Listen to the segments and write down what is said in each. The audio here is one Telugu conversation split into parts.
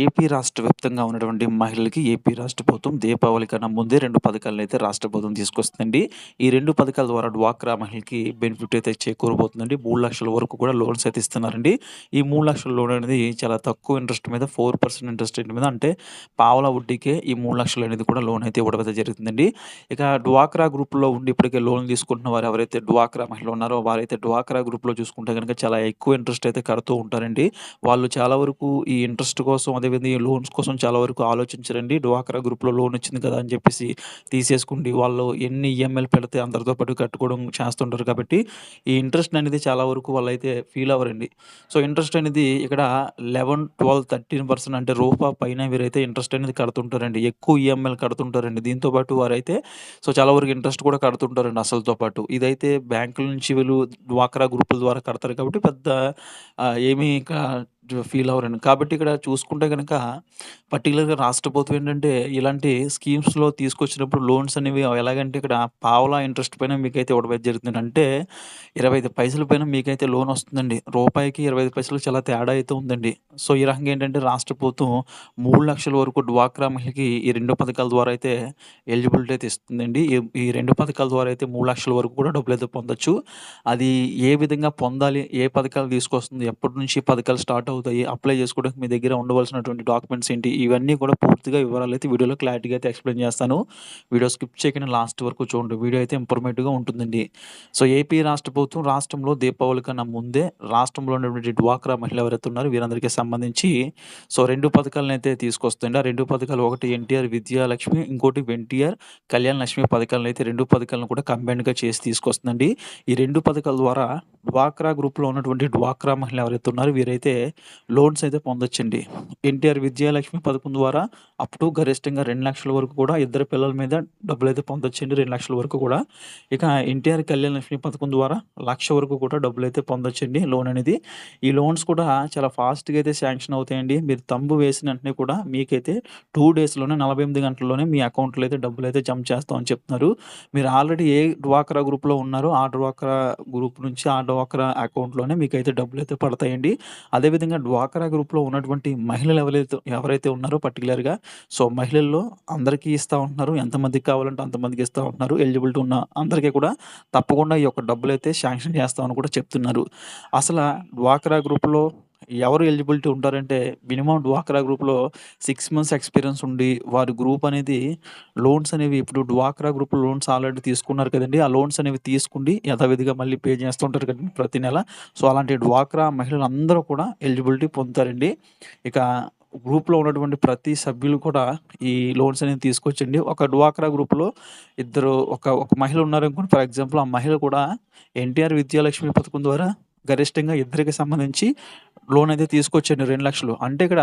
ఏపీ రాష్ట్ర వ్యాప్తంగా ఉన్నటువంటి మహిళలకి ఏపీ రాష్ట్ర ప్రభుత్వం దీపావళి కన్నా ముందే రెండు పథకాలను అయితే రాష్ట్ర ప్రభుత్వం తీసుకొస్తుందండి. ఈ రెండు పథకాల ద్వారా డ్వాక్రా మహిళకి బెనిఫిట్ అయితే చేకూరబోతుందండి. మూడు లక్షల వరకు కూడా లోన్స్ అయితే ఇస్తున్నారండి. ఈ మూడు లక్షల లోన్ అనేది చాలా తక్కువ ఇంట్రెస్ట్ మీద ఫోర్ పర్సెంట్ ఇంట్రెస్ట్ రేట్ మీద అంటే పావల వడ్డీకే ఈ మూడు లక్షలు అనేది కూడా లోన్ అయితే ఇవ్వడం అయితే జరుగుతుందండి. ఇక డ్వాక్రా గ్రూప్లో ఉండి ఇప్పటికే లోన్ తీసుకుంటున్న వారు ఎవరైతే డ్వాక్రా మహిళలు ఉన్నారో వారైతే డ్వాక్రా గ్రూప్లో చూసుకుంటే కనుక చాలా ఎక్కువ ఇంట్రెస్ట్ అయితే కడుతూ ఉంటారండి. వాళ్ళు చాలా వరకు ఈ ఇంట్రెస్ట్ కోసం అదేవిధంగా ఈ లోన్స్ కోసం చాలా వరకు ఆలోచించరండి. డ్వాక్రా గ్రూప్లో లోన్ వచ్చింది కదా అని చెప్పేసి తీసేసుకుండి. వాళ్ళు ఎన్ని ఈఎంఐలు పెడితే అందరితో పాటు కట్టుకోవడం చేస్తుంటారు కాబట్టి ఈ ఇంట్రెస్ట్ అనేది చాలా వరకు వాళ్ళైతే ఫీల్ అవ్వరండి. సో ఇంట్రెస్ట్ అనేది ఇక్కడ లెవెన్ ట్వెల్వ్ థర్టీన్ పర్సెంట్ అంటే రూపా పైన వీరైతే ఇంట్రెస్ట్ అనేది కడుతుంటారండి. ఎక్కువ ఈఎంఐలు కడుతుంటారండి. దీంతో పాటు వారైతే సో చాలా వరకు ఇంట్రెస్ట్ కూడా కడుతుంటారండి అసలుతో పాటు. ఇదైతే బ్యాంకుల నుంచి వీళ్ళు డ్వాక్రా గ్రూపుల ద్వారా కడతారు కాబట్టి పెద్ద ఏమీ ఇంకా ఫీల్ అవ్వరండి. కాబట్టి ఇక్కడ చూసుకుంటే కనుక పర్టికులర్గా రాష్ట్ర ప్రభుత్వం ఏంటంటే ఇలాంటి స్కీమ్స్లో తీసుకొచ్చినప్పుడు లోన్స్ అనేవి ఎలాగంటే ఇక్కడ పావులా ఇంట్రెస్ట్ పైన మీకైతే ఇవ్వడం జరుగుతుంది. అంటే ఇరవై ఐదు పైసల పైన మీకైతే లోన్ వస్తుందండి. రూపాయికి ఇరవై ఐదు పైసలు చాలా తేడా అయితే ఉందండి. సో ఈ రకంగా ఏంటంటే రాష్ట్ర ప్రభుత్వం మూడు లక్షల వరకు డ్వాక్రా మహిళకి ఈ రెండు పథకాల ద్వారా అయితే ఎలిజిబిలిటీ అయితే ఇస్తుందండి. ఈ రెండు పథకాల ద్వారా అయితే మూడు లక్షల వరకు కూడా డబ్బులు అయితే పొందొచ్చు. అది ఏ విధంగా పొందాలి ఏ పథకాలు తీసుకొస్తుంది ఎప్పటి నుంచి పథకాలు స్టార్ట్ అవుతాయి అప్లై చేసుకోవడానికి మీ దగ్గర ఉండవలసినటువంటి డాక్యుమెంట్స్ ఏంటి ఇవన్నీ కూడా పూర్తిగా వివరాలు అయితే వీడియోలో క్లారిటీగా అయితే ఎక్స్ప్లెయిన్ చేస్తాను. వీడియో స్కిప్ చేయకుండా లాస్ట్ వరకు చూడండి వీడియో అయితే ఇంప్రూవ్మెంట్గా ఉంటుందండి. సో ఏపీ రాష్ట్ర ప్రభుత్వం రాష్ట్రంలో దీపావళి కన్నా ముందే రాష్ట్రంలో ఉన్నటువంటి డ్వాక్రా మహిళ ఎవరైతే ఉన్నారో వీరందరికీ సంబంధించి. సో రెండు పథకాలను అయితే తీసుకొస్తుంది ఆ రెండు పథకాలు ఒకటి ఎన్టీఆర్ విద్యాలక్ష్మి ఇంకోటి ఎన్టీఆర్ కళ్యాణ లక్ష్మి పథకాలను అయితే రెండు పథకాలను కూడా కంబైన్డ్గా చేసి తీసుకొస్తుందండి. ఈ రెండు పథకాల ద్వారా డ్వాక్రా గ్రూప్లో ఉన్నటువంటి డ్వాక్రా మహిళ ఎవరైతే ఉన్నారో వీరైతే లోన్స్ అయితే పొందొచ్చండి. ఎన్టీఆర్ విద్యాలక్ష్మి పథకం ద్వారా అప్ టు గరిష్టంగా రెండు లక్షల వరకు కూడా ఇద్దరు పిల్లల మీద డబ్బులు అయితే పొందొచ్చండి. రెండు లక్షల వరకు కూడా. ఇక ఎన్టీఆర్ కళ్యాణ లక్ష్మి పథకం ద్వారా లక్ష వరకు కూడా డబ్బులు అయితే పొందొచ్చండి లోన్ అనేది. ఈ లోన్స్ కూడా చాలా ఫాస్ట్గా అయితే శాంక్షన్ అవుతాయండి. మీరు తంబు వేసిన వెంటనే కూడా మీకైతే టూ డేస్లోనే నలభై ఎనిమిది గంటల్లోనే మీ అకౌంట్లో అయితే డబ్బులు అయితే జమ చేస్తామని చెప్తున్నారు. మీరు ఆల్రెడీ ఏ డ్వాక్రా గ్రూప్లో ఉన్నారో ఆ డ్వాక్రా గ్రూప్ నుంచి ఆ డ్వాక్రా అకౌంట్లోనే మీకైతే డబ్బులు అయితే పడతాయండి. అదేవిధంగా డ్వాక్రా గ్రూప్లో ఉన్నటువంటి మహిళలు ఎవరైతే ఎవరైతే ఉన్నారో పర్టికులర్గా సో మహిళల్లో అందరికీ ఇస్తూ ఉంటున్నారు. ఎంతమందికి కావాలంటే అంతమందికి ఇస్తూ ఉంటున్నారు. ఎలిజిబిలిటీ ఉన్న అందరికీ కూడా తప్పకుండా ఈ యొక్క డబ్బులు అయితే శాంక్షన్ చేస్తామని కూడా చెప్తున్నారు. అసలు డ్వాక్రా గ్రూప్లో ఎవరు ఎలిజిబిలిటీ ఉంటారంటే మినిమం డ్వాక్రా గ్రూప్లో సిక్స్ మంత్స్ ఎక్స్పీరియన్స్ ఉండి వారి గ్రూప్ అనేది లోన్స్ అనేవి ఇప్పుడు డ్వాక్రా గ్రూప్ లోన్స్ ఆల్రెడీ తీసుకున్నారు కదండి. ఆ లోన్స్ అనేవి తీసుకుండి యథావిధిగా మళ్ళీ పే చేస్తుంటారు కదండి ప్రతి నెల. సో అలాంటి డ్వాక్రా మహిళలు అందరూ కూడా ఎలిజిబిలిటీ పొందుతారండి. ఇక గ్రూప్లో ఉన్నటువంటి ప్రతి సభ్యులు కూడా ఈ లోన్స్ అనేది తీసుకొచ్చండి. ఒక డ్వాక్రా గ్రూప్లో ఇద్దరు ఒక ఒక మహిళ ఉన్నారనుకోండి. ఫర్ ఎగ్జాంపుల్ ఆ మహిళ కూడా ఎన్టీఆర్ విద్యాలక్ష్మి పథకం ద్వారా గరిష్టంగా ఇద్దరికి సంబంధించి లోన్ అయితే తీసుకొచ్చండి రెండు లక్షలు. అంటే ఇక్కడ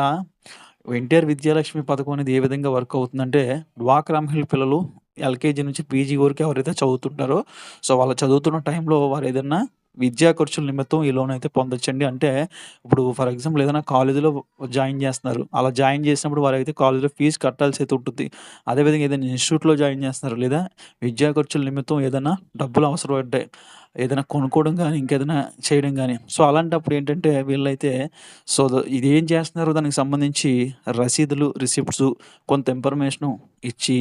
ఎన్టీఆర్ విద్యాలక్ష్మి పథకం అనేది ఏ విధంగా వర్క్ అవుతుందంటే డ్వాక్రా మహిళ పిల్లలు ఎల్కేజీ నుంచి పీజీ వరకు ఎవరైతే చదువుతుంటారో సో వాళ్ళు చదువుతున్న టైంలో వారు ఏదన్నా విద్యా ఖర్చుల నిమిత్తం ఈ లోన్ అయితే పొందొచ్చండి. అంటే ఇప్పుడు ఫర్ ఎగ్జాంపుల్ ఏదైనా కాలేజీలో జాయిన్ చేస్తున్నారు. అలా జాయిన్ చేసినప్పుడు వారైతే కాలేజీలో ఫీజు కట్టాల్సి అయితే ఉంటుంది. అదేవిధంగా ఏదైనా ఇన్స్టిట్యూట్లో జాయిన్ చేస్తున్నారు లేదా విద్యా ఖర్చుల నిమిత్తం ఏదైనా డబ్బులు అవసరం పడ్డాయి ఏదైనా కొనుక్కోవడం కానీ ఇంకేదైనా చేయడం కానీ సో అలాంటప్పుడు ఏంటంటే వీళ్ళైతే సో ఇది ఏం చేస్తున్నారో? దానికి సంబంధించి రసీదులు రిసిప్ట్స్ కొంత ఇన్ఫర్మేషను ఇచ్చి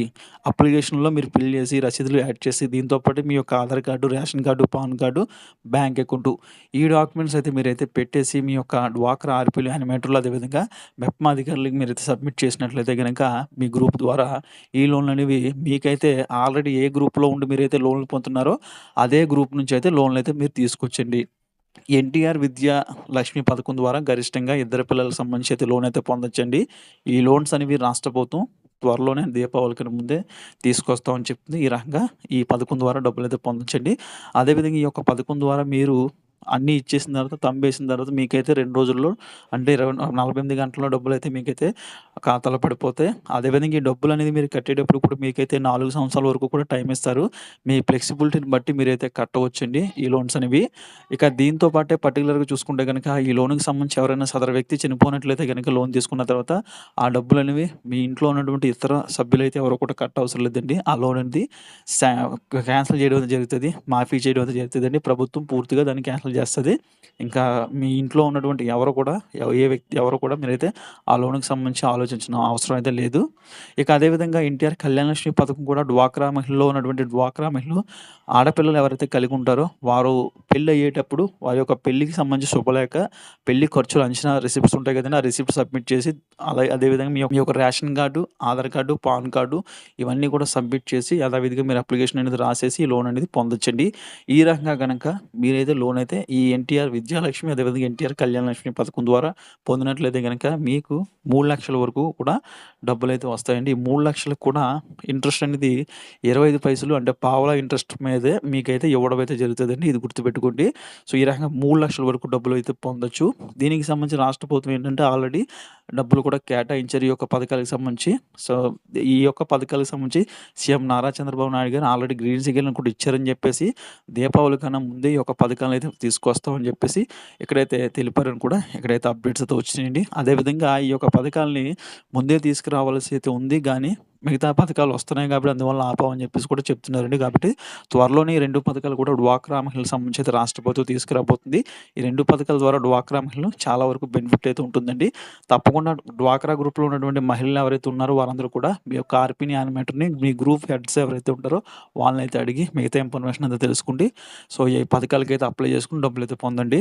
అప్లికేషన్లో మీరు ఫిల్ చేసి రసీదులు యాడ్ చేసి దీంతో పాటు మీ యొక్క Aadhaar card ration card pan card bank account. ఈ డాక్యుమెంట్స్ అయితే మీరైతే పెట్టేసి మీ యొక్క డ్వాక్రా ఆర్పీలు యానిమేటర్లు అదేవిధంగా మెప్మా అధికారులకు మీరైతే సబ్మిట్ చేసినట్లయితే కనుక మీ గ్రూప్ ద్వారా ఈ లోన్లు అనేవి మీకైతే ఆల్రెడీ ఏ గ్రూప్లో ఉండి మీరైతే లోన్లు పొందుతున్నారో అదే గ్రూప్ నుంచి అయితే లోన్లు అయితే మీరు తీసుకొచ్చండి ఎన్టీఆర్ విద్యా లక్ష్మి పథకం ద్వారా గరిష్టంగా ఇద్దరు పిల్లలకు సంబంధించి అయితే లోన్ అయితే పొందొచ్చండి. ఈ లోన్స్ అనేవి రాష్ట్ర ప్రభుత్వం త్వరలోనే దీపావళికి ముందే తీసుకొస్తామని చెప్తుంది. ఈ రకంగా ఈ పథకం ద్వారా డబ్బులు అయితే పొందొచ్చండి. అదేవిధంగా ఈ యొక్క పథకం ద్వారా మీరు అన్నీ ఇచ్చేసిన తర్వాత తంబేసిన తర్వాత మీకైతే రెండు రోజుల్లో అంటే ఇరవై నలభై ఎనిమిది గంటల్లో డబ్బులు అయితే మీకైతే ఖాతాలో పడిపోతాయి. అదేవిధంగా ఈ డబ్బులు అనేది మీరు కట్టేటప్పుడు కూడా మీకైతే నాలుగు సంవత్సరాల వరకు కూడా టైం ఇస్తారు. మీ ఫ్లెక్సిబిలిటీని బట్టి మీరైతే కట్టవచ్చండి ఈ లోన్స్ అనేవి. ఇక దీంతో పాటే పర్టికులర్గా చూసుకుంటే కనుక ఈ లోన్కి సంబంధించి ఎవరైనా సదరు వ్యక్తి చనిపోయినట్లయితే కనుక లోన్ తీసుకున్న తర్వాత ఆ డబ్బులు అనేవి మీ ఇంట్లో ఉన్నటువంటి ఇతర సభ్యులైతే ఎవరు కూడా కట్ట అవసరం లేదండి. ఆ లోన్ అనేది క్యాన్సిల్ చేయడం జరుగుతుంది మాఫీ చేయడం జరుగుతుంది అండి ప్రభుత్వం పూర్తిగా దాన్ని క్యాన్సిల్ క్యాన్సిల్ చేస్తుంది ఇంకా మీ ఇంట్లో ఉన్నటువంటి ఎవరు కూడా ఏ వ్యక్తి ఎవరు కూడా మీరైతే ఆ లోన్‌కి సంబంధించి ఆలోచించిన అవసరం అయితే లేదు. ఇక అదే విధంగా ఎన్టీఆర్ కళ్యాణలక్ష్మి పథకం కూడా డ్వాక్రా మహిళలో ఉన్నటువంటి డ్వాక్రా మహిళలు ఆడపిల్లలు ఎవరైతే కలిగి ఉంటారో వారు పెళ్ళి అయ్యేటప్పుడు వారి యొక్క పెళ్ళికి సంబంధించి శుభలేక పెళ్ళి ఖర్చులు అంచనా రిసిప్ట్స్ ఉంటాయి కదండి ఆ రిసిప్ట్ సబ్మిట్ చేసి అలా అదే విధంగా మీ యొక్క మీ యొక్క ration card, Aadhaar card, pan card ఇవన్నీ కూడా సబ్మిట్ చేసి యథావిధిగా మీరు అప్లికేషన్ అనేది రాసేసి లోన్ అనేది పొందొచ్చండి. ఈ రకంగా కనుక మీరైతే లోన్ అయితే ఈ ఎన్టీఆర్ విద్యాలక్ష్మి అదేవిధంగా ఎన్టీఆర్ కళ్యాణ లక్ష్మి పథకం ద్వారా పొందినట్లయితే కనుక మీకు మూడు లక్షల వరకు కూడా డబ్బులైతే వస్తాయండి. ఈ మూడు లక్షలకు కూడా ఇంట్రెస్ట్ అనేది 25 పైసలు అంటే పావలా ఇంట్రెస్ట్ మీదే మీకైతే ఇవ్వడం అయితే జరుగుతుందండి ఇది గుర్తుపెట్టుకోండి. సో, ఈ రకంగా మూడు లక్షల వరకు డబ్బులు అయితే పొందొచ్చు. దీనికి సంబంధించి రాష్ట్ర ప్రభుత్వం ఏంటంటే ఆల్రెడీ డబ్బులు కూడా కేటాయించారు ఈ యొక్క పథకాలకు సంబంధించి. సో, ఈ యొక్క పథకాలకు సంబంధించి సీఎం నారా చంద్రబాబు నాయుడు గారు ఆల్రెడీ గ్రీన్ సిగ్నల్ కూడా ఇచ్చారని చెప్పేసి దీపావళి కన్నా ముందే ఈ యొక్క పథకాలనైతే తీసుకొస్తామని చెప్పేసి ఇక్కడైతే తెలిపారని కూడా ఇక్కడైతే అప్డేట్స్ అయితే వచ్చినాయండి. అదే విధంగా ఈ యొక్క పథకాలని ముందే తీసుకురావాల్సి అయితే ఉంది కానీ మిగతా పథకాలు వస్తున్నాయి కాబట్టి అందువల్ల ఆపామని చెప్పేసి కూడా చెప్తున్నారండి. కాబట్టి త్వరలోనే ఈ రెండు పథకాలు కూడా డ్వాక్రా మహిళలకు సంబంధించి అయితే రాష్ట్ర ప్రభుత్వం తీసుకురాబోతుంది. ఈ రెండు పథకాల ద్వారా డ్వాక్రా మహిళలు చాలా వరకు బెనిఫిట్ అయితే ఉంటుందండి. తప్పకుండా డ్వాక్రా గ్రూప్‌లో ఉన్నటువంటి మహిళలు ఎవరైతే ఉన్నారో వారందరూ కూడా మీ యొక్క ఆర్‌పిని యానిమేటర్‌ని మీ గ్రూప్ హెడ్స్ ఎవరైతే ఉంటారో వాళ్ళని అయితే అడిగి మిగతా ఇన్ఫర్మేషన్ అంతా తెలుసుకోండి. సో, ఈ పథకాలకైతే అప్లై చేసుకొని డబ్బులైతే పొందండి.